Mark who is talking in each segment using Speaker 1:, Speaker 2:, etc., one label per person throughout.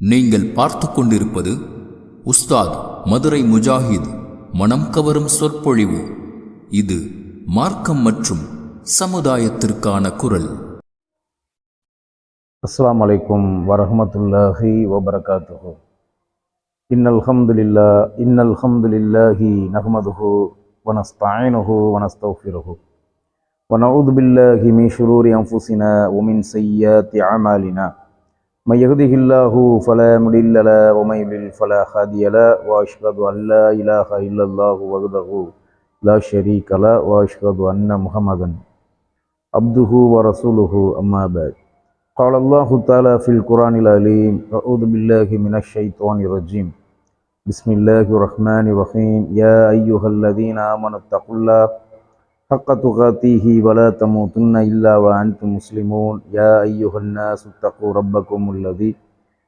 Speaker 1: நீங்கள் பார்த்து கொண்டிருப்பது உஸ்தாத் மதுரை முஜாஹித் மனம் கவரும் சொற்பொழிவு இது மார்க்கம் மற்றும் சமுதாயத்திற்கான குரல்
Speaker 2: அஸ்ஸலாமு அலைக்கும் வரஹ்மத்துல்லாஹி வபரகாத்துஹு இன்னல் ஹம்துலில்லா இன்னல் ஹம்துலில்லாஹி நஹ்மதுஹு வனஸ்தஈனுஹு வனஸ்தக்ஃபிருஹு ونعوذ بالله من شرور أنفسنا ومن سيئات أعمالنا من يهده الله فلا مضل له ومن يضلل فلا هادي له وأشهد أن لا إله إلا الله وحده لا شريك له وأشهد أن محمدا عبده ورسوله. أما بعد قال الله تعالى في القرآن العليم أعوذ بالله من الشيطان الرجيم. بسم الله الرحمن الرحيم. يا أيها الذين آمنوا اتقوا الله حق تقاته ولا تموتن إلا وأنتم مسلمون. يا أيها الناس اتقوا ربكم الذي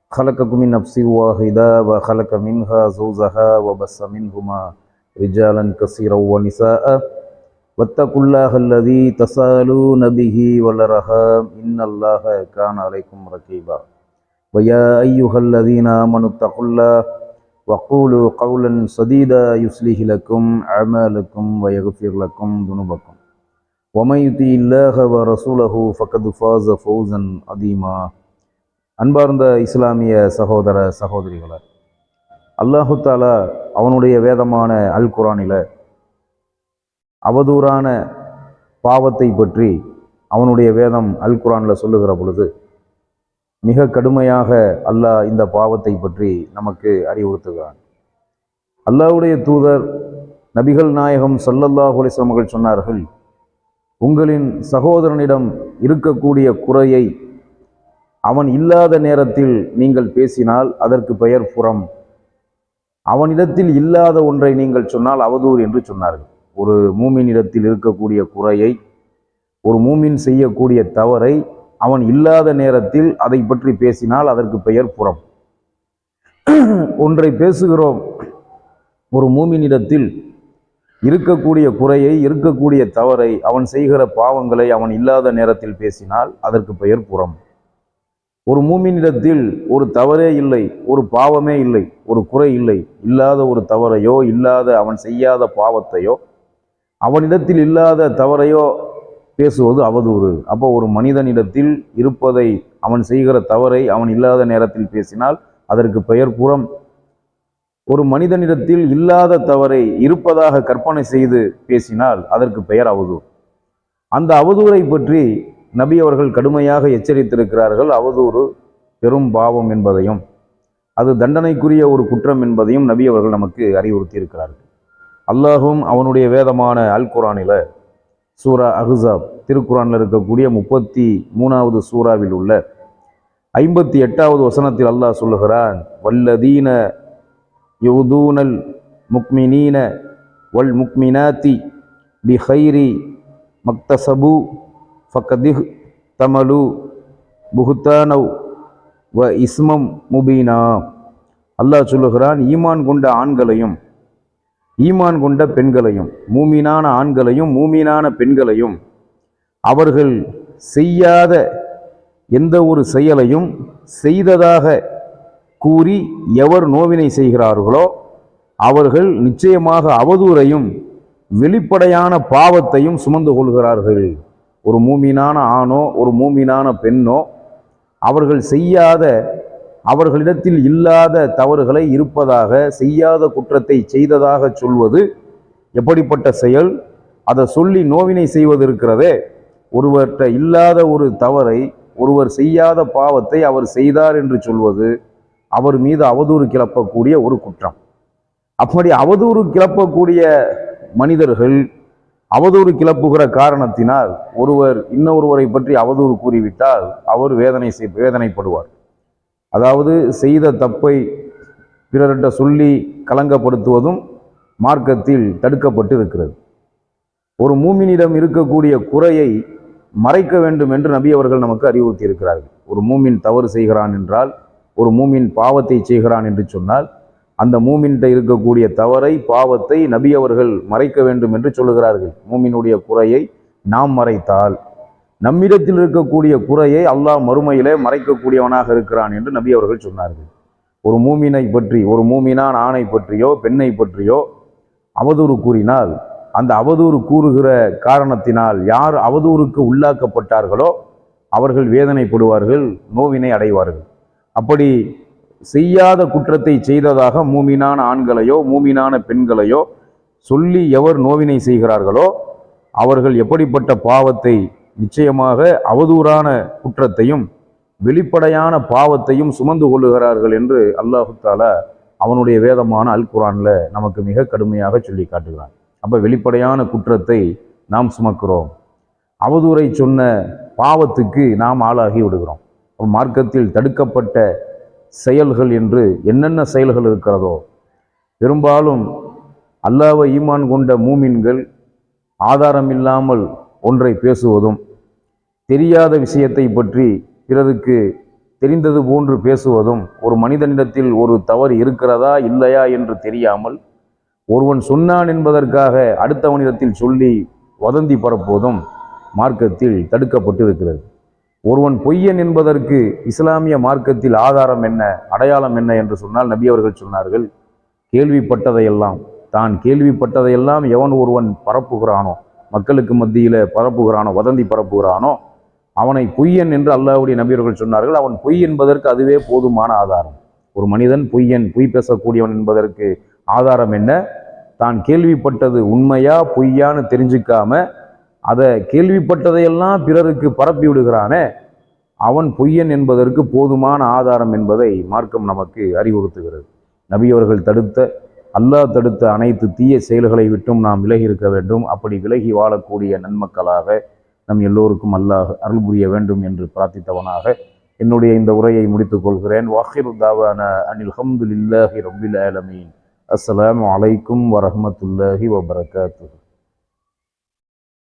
Speaker 2: خلقكم من نفس واحدة وخلق منها زوجها وبث منهما رجالا كثيرا ونساء. واتقوا الله الذي تسالون به والأرحام. إن الله كان عليكم رقيبا. ويا أيها الذين آمنوا اتقوا الله وقولوا قولا سديدا يصلح لكم أعمالكم ويغفر لكم ذنوبكم ومن يطع الله ورسوله فقد فاز فوزا عظيما அன்பார்ந்த இஸ்லாமிய சகோதர சகோதரிகளே அல்லாஹு தாலா அவனுடைய வேதமான அல் குரானில அவதூறான பாவத்தை பற்றி அவனுடைய வேதம் அல் குரானில் சொல்லுகிற பொழுது மிக கடுமையாக அல்லாஹ் இந்த பாவத்தை பற்றி நமக்கு அறிவுறுத்துகிறான். அல்லாஹ்வுடைய தூதர் நபிகள் நாயகம் சல்லல்லாஹ் அலிஸ்லாம் அவர்கள் சொன்னார்கள் உங்களின் சகோதரனிடம் இருக்கக்கூடிய குறையை அவன் இல்லாத நேரத்தில் நீங்கள் பேசினால் அதற்கு பெயர் புறம். அவனிடத்தில் இல்லாத ஒன்றை நீங்கள் சொன்னால் அவதூறு என்று சொன்னார்கள். ஒரு மூமின் இடத்தில் இருக்கக்கூடிய குறையை ஒரு மூமின் செய்யக்கூடிய தவறை அவன் இல்லாத நேரத்தில் அதை பற்றி பேசினால் அதற்கு பெயர் புறம். ஒன்றை பேசுகிறோம். ஒரு மூமினிடத்தில் இருக்கக்கூடிய குறையை இருக்கக்கூடிய தவறை அவன் செய்கிற பாவங்களை அவன் இல்லாத நேரத்தில் பேசினால் அதற்கு பெயர் புறம். ஒரு மூமினிடத்தில் ஒரு தவறே இல்லை ஒரு பாவமே இல்லை ஒரு குறை இல்லை இல்லாத ஒரு தவறையோ இல்லாத அவன் செய்யாத பாவத்தையோ அவனிடத்தில் இல்லாத தவறையோ பேசுவது அவதூறு. அப்போ ஒரு மனிதனிடத்தில் இருப்பதை அவன் செய்கிற தவறை அவன் இல்லாத நேரத்தில் பேசினால் அதற்கு பெயர் புறம். ஒரு மனிதனிடத்தில் இல்லாத தவறை இருப்பதாக கற்பனை செய்து பேசினால் அதற்கு பெயர் அவதூறு. அந்த அவதூறை பற்றி நபி அவர்கள் கடுமையாக எச்சரித்திருக்கிறார்கள். அவதூறு பெரும் பாவம் என்பதையும் அது தண்டனைக்குரிய ஒரு குற்றம் என்பதையும் நபி அவர்கள் நமக்கு அறிவுறுத்தி இருக்கிறார்கள் அல்லாஹும் அவனுடைய வேதமான அல் குரானில சூரா அஹுசாப். திருக்குறானில் இருக்கக்கூடிய முப்பத்தி மூணாவது சூறாவில் உள்ள ஐம்பத்தி எட்டாவது வசனத்தில் அல்லாஹ் சொல்லுகிறான் வல்லதீன யுதூனல் முக்மினீன வல் முக்மினாத்தி பி ஹைரி மக்தசபு ஃபக்கதிஹ் தமலு புகுத்தானவ் வ இஸ்மம் முபீனா. அல்லாஹ் சொல்லுகிறான் ஈமான் கொண்ட ஆண்களையும் ஈமான் கொண்ட பெண்களையும் மூமீனான ஆண்களையும் மூமீனான பெண்களையும் அவர்கள் செய்யாத எந்த ஒரு செயலையும் செய்ததாக கூறி எவர் நோவினை செய்கிறார்களோ அவர்கள் நிச்சயமாக அவதூறையும் வெளிப்படையான பாவத்தையும் சுமந்து கொள்கிறார்கள். ஒரு மூமீனான ஆணோ ஒரு மூமீனான பெண்ணோ அவர்கள் செய்யாத அவர்களிடத்தில் இல்லாத தவறுகளை இருப்பதாக செய்யாத குற்றத்தை செய்ததாக சொல்வது எப்படிப்பட்ட செயல்? அதை சொல்லி நோவினை செய்வது இருக்கிறதே ஒருவர்கிட்ட இல்லாத ஒரு தவறை ஒருவர் செய்யாத பாவத்தை அவர் செய்தார் என்று சொல்வது அவர் மீது அவதூறு கிளப்பக்கூடிய ஒரு குற்றம். அப்படி அவதூறு கிளப்பக்கூடிய மனிதர்கள் அவதூறு கிளப்புகிற காரணத்தினால் ஒருவர் இன்னொருவரை பற்றி அவதூறு கூறிவிட்டால் அவர் வேதனை வேதனைப்படுவார். அதாவது செய்த தப்பை பிறர்கிட்ட சொல்லி கலங்கப்படுத்துவதும் மார்க்கத்தில் தடுக்கப்பட்டு இருக்கிறது ஒரு மூமினிடம் இருக்கக்கூடிய குறையை மறைக்க வேண்டும் என்று நபி அவர்கள் நமக்கு அறிவுறுத்தி இருக்கிறார்கள் ஒரு மூமின் தவறு செய்கிறான் என்றால் ஒரு மூமின் பாவத்தை செய்கிறான் என்று சொன்னால் அந்த மூமின்கிட்ட இருக்கக்கூடிய தவறை பாவத்தை நபி அவர்கள் மறைக்க வேண்டும் என்று சொல்லுகிறார்கள். மூமினுடைய குறையை நாம் மறைத்தால். நம்மிடத்தில் இருக்கக்கூடிய குறையை அல்லாஹ் மறுமையிலே மறைக்கக்கூடியவனாக இருக்கிறான் என்று நபி அவர்கள் சொன்னார்கள். ஒரு மூமினை பற்றி ஒரு மூமினான் ஆணை பற்றியோ பெண்ணை பற்றியோ அவதூறு கூறினால் அந்த அவதூறு கூறுகிற காரணத்தினால் யார் அவதூறுக்கு உள்ளாக்கப்பட்டார்களோ அவர்கள் வேதனைப்படுவார்கள் நோவினை அடைவார்கள். அப்படி செய்யாத குற்றத்தை செய்ததாக மூமினான ஆண்களையோ மூமினான பெண்களையோ சொல்லி எவர் நோவினை செய்கிறார்களோ அவர்கள் எப்படிப்பட்ட பாவத்தை நிச்சயமாக அவதூறான குற்றத்தையும் வெளிப்படையான பாவத்தையும் சுமந்து கொள்ளுகிறார்கள் என்று அல்லாஹு தாலா அவனுடைய வேதமான அல் குரான்ல நமக்கு மிக கடுமையாக சொல்லி காட்டுகிறான். அப்ப வெளிப்படையான குற்றத்தை நாம் சுமக்கிறோம். அவதூறை சொன்ன பாவத்துக்கு நாம் ஆளாகி விடுகிறோம். மார்க்கத்தில் தடுக்கப்பட்ட செயல்கள் என்று என்னென்ன செயல்கள் இருக்கிறதோ பெரும்பாலும் அல்லாவை ஈமான் கொண்ட மூமின்கள் ஆதாரம் இல்லாமல் ஒன்றை பேசுவதும் தெரியாத விஷயத்தை பற்றி பிறருக்கு தெரிந்தது போன்று பேசுவதும் ஒரு மனிதனிடத்தில் ஒரு தவறு இருக்கிறதா இல்லையா என்று தெரியாமல் ஒருவன் சொன்னான் என்பதற்காக அடுத்தவனிடத்தில் சொல்லி வதந்தி பரப்புவதும் மார்க்கத்தில் தடுக்கப்பட்டு இருக்கிறது ஒருவன் பொய்யன் என்பதற்கு இஸ்லாமிய மார்க்கத்தில் ஆதாரம் என்ன அடையாளம் என்ன என்று சொன்னால் நபி அவர்கள் சொன்னார்கள் கேள்விப்பட்டதையெல்லாம் தான் கேள்விப்பட்டதையெல்லாம் எவன் ஒருவன் பரப்புகிறானோ மக்களுக்கு மத்தியில் பரப்புகிறானோ வதந்தி பரப்புகிறானோ அவனை பொய்யன் என்று அல்லாவுடைய நபியர்கள் சொன்னார்கள் அவன் பொய் என்பதற்கு அதுவே போதுமான ஆதாரம். ஒரு மனிதன் பொய்யன் பொய் பேசக்கூடியவன் என்பதற்கு ஆதாரம் என்ன? தான் கேள்விப்பட்டது உண்மையா பொய்யான்னு தெரிஞ்சுக்காம அதை கேள்விப்பட்டதையெல்லாம் பிறருக்கு பரப்பி விடுகிறானே அவன் பொய்யன் என்பதற்கு போதுமான ஆதாரம் என்பதை மார்க்கம் நமக்கு அறிவுறுத்துகிறது. நபியவர்கள் தடுத்த அல்லாஹ் தடுத்த அனைத்து தீய செயல்களை விட்டும் நாம் விலகி இருக்க வேண்டும். அப்படி விலகி வாழக்கூடிய நன்மக்களாக நம் எல்லோருக்கும் அல்லாஹ் அருள் புரிய வேண்டும் என்று பிரார்த்தித்தவனாக என்னுடைய இந்த உரையை முடித்துக் கொள்கிறேன். வாஹிர் தாவான அனில் ஹம்துல்லாஹி ரபில் ஆலமீன். அஸ்லாம் அலைக்கும் வரமத்துல்லாஹி வபரகாத்து